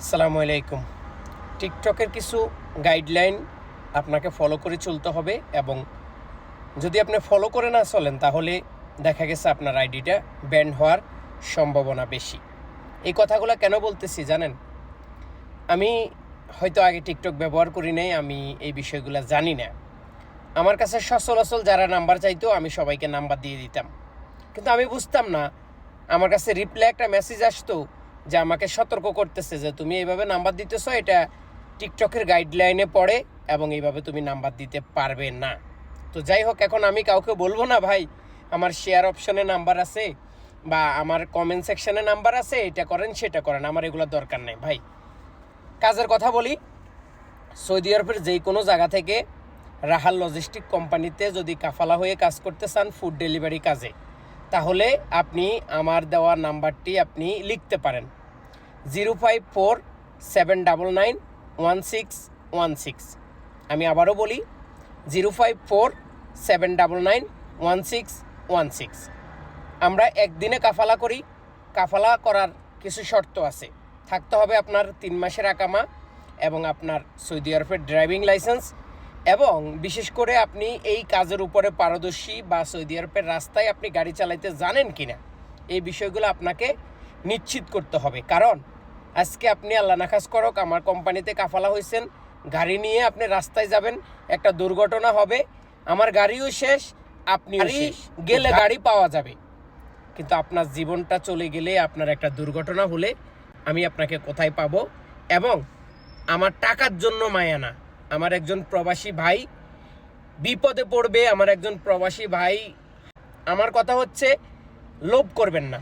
আসসালামু আলাইকুম। টিকটকের কিছু গাইডলাইন আপনাকে ফলো করে চলতে হবে এবং যদি আপনি ফলো করে না চলেন, তাহলে দেখা গেছে আপনার আইডিটা ব্যান্ড হওয়ার সম্ভাবনা বেশি। এই কথাগুলো কেন বলতেছি জানেন? আমি হয়তো আগে টিকটক ব্যবহার করি নাই, আমি এই বিষয়গুলো জানি না। আমার কাছে সচরাচর যারা নাম্বার চাইতো, আমি সবাইকে নাম্বার দিয়ে দিতাম। কিন্তু আমি বুঝতাম না, আমার কাছে রিপ্লাই একটা মেসেজ আসতো যে আমাকে সতর্ক করতেছে যে তুমি এইভাবে নাম্বার দিতেছো, এটা টিকটকের গাইডলাইনে পড়ে এবং এইভাবে তুমি নাম্বার দিতে পারবে না। তো যাই হোক, এখন আমি কাউকে বলব না ভাই, আমার শেয়ার অপশনে নাম্বার আছে বা আমার কমেন্ট সেকশনে নাম্বার আছে, এটা করেন, সেটা করেন, আমার এগুলো দরকার নেই ভাই। কাজের কথা বলি, সৌদি আরবের যে কোনো জায়গা থেকে রাহাল লজিস্টিক কোম্পানিতে যদি কাফালা হয়ে কাজ করতে চান ফুড ডেলিভারি কাজে। তাহলে আপনি আমার দেওয়া নাম্বারটি আপনি লিখতে পারেন। Zero five four seven double nine one six one six. আমি আবারও বলি, zero five four seven double nine one six one six. আমরা একদিনে কাফালা করি, কাফালা করার কিছু শর্ত আছে। থাকতে হবে আপনার তিন মাসের আকামা এবং আপনার সৌদি আরবের ড্রাইভিং লাইসেন্স। এবং বিশেষ করে আপনি এই কাজের উপরে পারদর্শী বা সৌদি আরবের রাস্তায় আপনি গাড়ি চালাইতে জানেন কি না এই বিষয়গুলো আপনাকে নিশ্চিত করতে হবে। কারণ আজকে আপনি আল্লাহ নাখাজ করক আমার কোম্পানিতে কাফালা হয়েছেন গাড়ি নিয়ে আপনি রাস্তায় যাবেন একটা দুর্ঘটনা হবে আমার গাড়িও শেষ আপনি গেলে গাড়ি পাওয়া যাবে। কিন্তু আপনার জীবনটা চলে গেলে আপনার একটা দুর্ঘটনা হলে আমি আপনাকে কোথায় পাবো এবং আমার টাকার জন্য মায়া না। আমার একজন প্রবাসী ভাই বিপদে পড়বে আমার একজন প্রবাসী ভাই। আমার কথা হচ্ছে, লোভ করবেন না।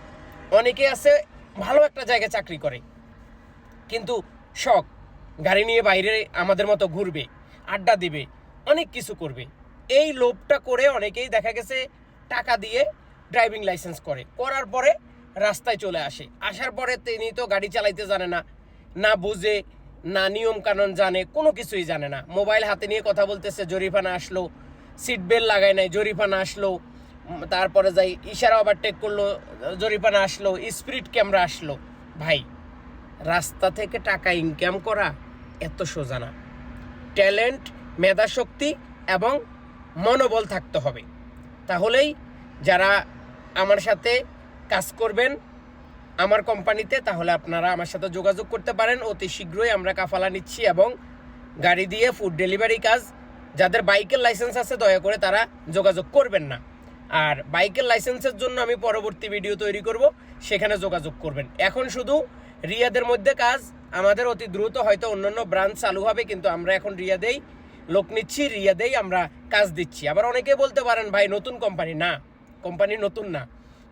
অনেকে আছে, ভালো একটা জায়গায় চাকরি করে, কিন্তু শখ, গাড়ি নিয়ে বাইরে আমাদের মতো ঘুরবে, আড্ডা দিবে, অনেক কিছু করবে। এই লোভটা করে অনেকেই দেখা গেছে, টাকা দিয়ে ড্রাইভিং লাইসেন্স করে। করার পরে রাস্তায় চলে আসে। আসার পরে তিনি তো গাড়ি চালাইতে জানে না না বুঝে না নিয়ম কানুন জানে, কোনো কিছুই জানে না। মোবাইল হাতে নিয়ে কথা বলতেছে, জরিফানা আসলো। সিট বেল্ট লাগায় নাই, জরিফানা আসলো। তারপরে যাই, ইশারা ওভারটেক করল, জরিফানা আসলো, স্পিরিট ক্যামেরা আসলো। ভাই, রাস্তা থেকে টাকা ইনকাম করা এত সোজা না। ট্যালেন্ট, মেধাশক্তি এবং মনোবল থাকতে হবে। তাহলেই যারা আমার সাথে কাজ করবেন আমার কোম্পানিতে, তাহলে আপনারা আমার সাথে যোগাযোগ করতে পারেন। অতি শীঘ্রই আমরা কাফালা নিচ্ছি এবং গাড়ি দিয়ে ফুড ডেলিভারি কাজ, যাদের বাইকের লাইসেন্স আছে, দয়া করে তারা যোগাযোগ করবেন না। আর বাইকের লাইসেন্সের জন্য আমি পরবর্তী ভিডিও তৈরি করব, সেখানে যোগাযোগ করবেন। এখন শুধু রিয়াদের মধ্যে কাজ, আমাদের অতি দ্রুত হয়তো অন্যান্য ব্রাঞ্চ চালু হবে, কিন্তু আমরা এখন রিয়াদেই লোক নিচ্ছি, রিয়াদেই আমরা কাজ দিচ্ছি। আবার অনেকে বলতে পারেন, ভাই, নতুন কোম্পানি না কোম্পানি নতুন না,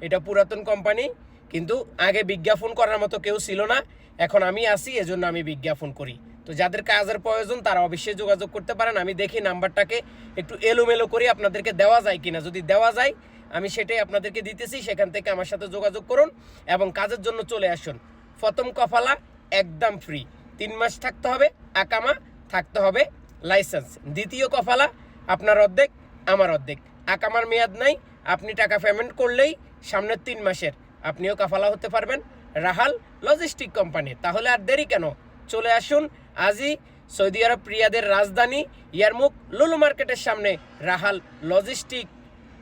এটা পুরাতন কোম্পানি কিন্তু আগে বিজ্ঞাপন করার মতো কেউ ছিল না। এখন আমি আসি এজন্য আমি বিজ্ঞাপন করি। তো যাদের কাজের প্রয়োজন, তারা অবশ্যই যোগাযোগ করতে পারেন। আমি দেখি নাম্বারটাকে একটু এলোমেলো করে আপনাদেরকে দেওয়া যায় কিনা। যদি দেওয়া যায়, আমি সেটাই আপনাদেরকে দিতেছি। সেখান থেকে আমার সাথে যোগাযোগ করুন এবং কাজের জন্য চলে আসুন। প্রথম কফালা একদম ফ্রি তিন মাস থাকতে হবে, আকামা থাকতে হবে লাইসেন্স দ্বিতীয় কফালা আপনার অর্ধেক, আমার অর্ধেক। আকামার মেয়াদ নাই, আপনি টাকা পেমেন্ট করলেই সামনের তিন মাসের। আপনিও কাফালা হতে পারবেন রাহাল লজিস্টিক কোম্পানি তাহলে আর দেরি কেন চলে আসুন আজই সৌদি আরব প্রিয়াদের রাজধানী ইয়ারমুখ লুলু মার্কেটের সামনে রাহাল लॉजिस्टिक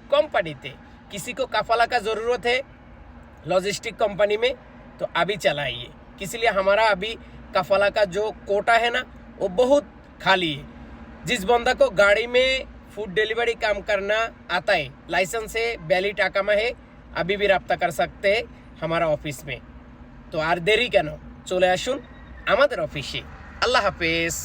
कंपनी थे किसी को कफाला का ज़रूरत है लॉजिस्टिक कंपनी में तो अभी चलाइए इसलिए हमारा अभी कफाला का जो कोटा है ना वो बहुत खाली है जिस बंदा को गाड़ी में फूड डिलीवरी काम करना आता है लाइसेंस है बैली टाकामा है अभी भी रब्ता कर सकते हैं हमारा ऑफिस में তো আর দেরি কেন চলে আসুন আমাদের অফিসে আল্লাহ হাফেজ